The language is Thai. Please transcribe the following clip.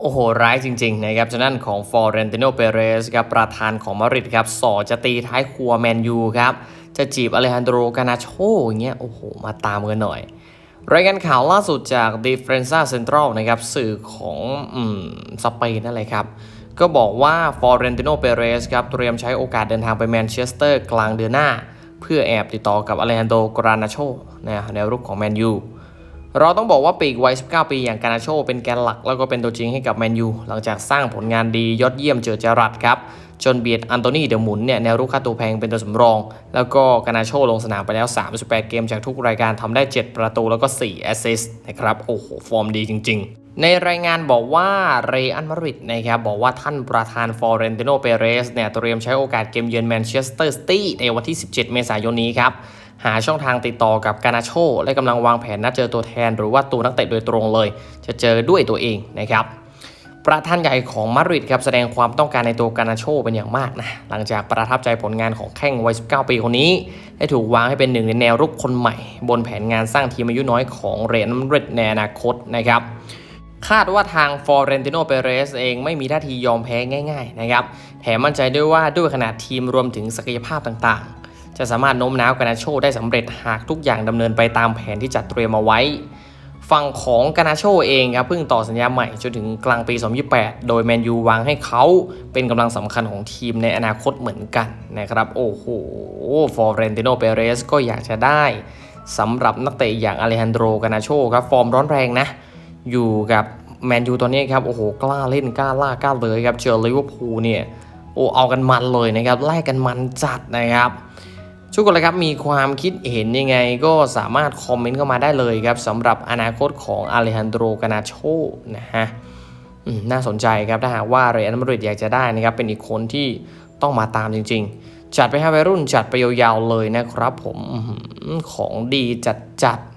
โอ้โห ร้ายจริง ๆ นะครับจานั้นของฟอร์เรนติโนเปเรสครับประธานของมาดริดครับสอจะตีท้ายครัวแมนยูครับ จะจีบอเลฮันโดรกานาโชอย่างเงี้ยโอ้โห มาตามกันหน่อย รายงานข่าวล่าสุดจาก d e f e n s a Central นะครับสื่อของอสเปนนั่นเลยครับ ก็บอกว่าฟอร์เรนติโนเปเรสครับเตรียมใช้โอกาสเดินทางไปแมนเชสเตอร์กลางเดือนหน้า เพื่อแอบติดต่อกับอเลฮันโดกรานาโชนะแนวรุกของแมนยู เราต้องบอกว่าปีกวัย 19 ปีอย่างการนาโชเป็นแกนหลักแล้วก็เป็นตัวจริงให้กับแมนยูหลังจากสร้างผลงานดียอดเยี่ยมเจอจารัดครับ จนเบียดอันโตนีเดลหมุนเนี่ยแนวรุกค่าตัวแพงเป็นตัวสำรอง แล้วก็กานาโชลงสนามไปแล้ว 38 เกมจากทุกรายการทำได้ 7 ประตูแล้วก็ 4 แอสซิสต์นะครับโอ้โห ฟอร์มดีจริง ๆในรายงานบอกว่าเรอันมาริดนะครับบอกว่าท่านประธานฟอร์เรนติโนเปเรสเนี่ยเตรียมใช้โอกาสเกมเยือนแมนเชสเตอร์ซิตี้ในวันที่ 17 เมษายนนี้ครับ หาช่องทางติดต่อกับกานาโช และกำลังวางแผนนัดเจอตัวแทน หรือว่าตัวนักเตะโดยตรงเลย จะเจอด้วยตัวเองนะครับประธานใหญ่ของมาดริดครับแสดงความต้องการในตัวกานาโชเป็นอย่างมากนะหลังจากประทับใจผลงานของแข้งวัย 19 ปีคนนี้ ได้ถูกวางให้เป็นหนึ่งในแนวรุกคนใหม่ บนแผนงานสร้างทีมอายุน้อยของเรอัลมาดริดในอนาคตนะครับคาดว่าทางฟอร์เรนติโนเปเรสเองไม่มีท่าทียอมแพ้ง่ายๆนะครับแถมมั่นใจด้วยว่าด้วยขนาดทีมรวมถึงศักยภาพต่างๆ จะสามารถโน้มน้าวกานาโชได้สำเร็จหากทุกอย่างดำเนินไปตามแผนที่จัดเตรียมมาไว้ ฝั่งของกานาโชเองครับเพิ่งต่อสัญญาใหม่จนถึงกลางปี 2028 โดยแมนยูวางให้เขาเป็นกำลังสำคัญของทีมในอนาคตเหมือนกันนะครับโอ้โหฟอร์เรนติโนเปเรสก็อยากจะได้สำหรับนักเตะอย่างอเลฮันโดรกานาโชครับฟอร์มร้อนแรงนะ อยู่กับแมนยูตอนนี้ครับโอ้โหกล้าเล่นกล้าล่ากล้าเลยครับเจอลิเวอร์พูลเนี่ยโอ้เอากันมันเลยนะครับแลกกันมันจัดนะครับ ทุกคนเลยครับมีความคิดเห็นยังไงก็สามารถคอมเมนต์เข้ามาได้เลยครับสำหรับอนาคตของอเลฮันโดรกานาโชนะฮะน่าสนใจครับถ้าหากว่าเรอัลมาดริดอยากจะได้นะครับเป็นอีกคนที่ต้องมาตามจริง ๆ จัดไปให้วัยรุ่นจัดไปยาวๆเลยนะครับผมของดีจัดๆ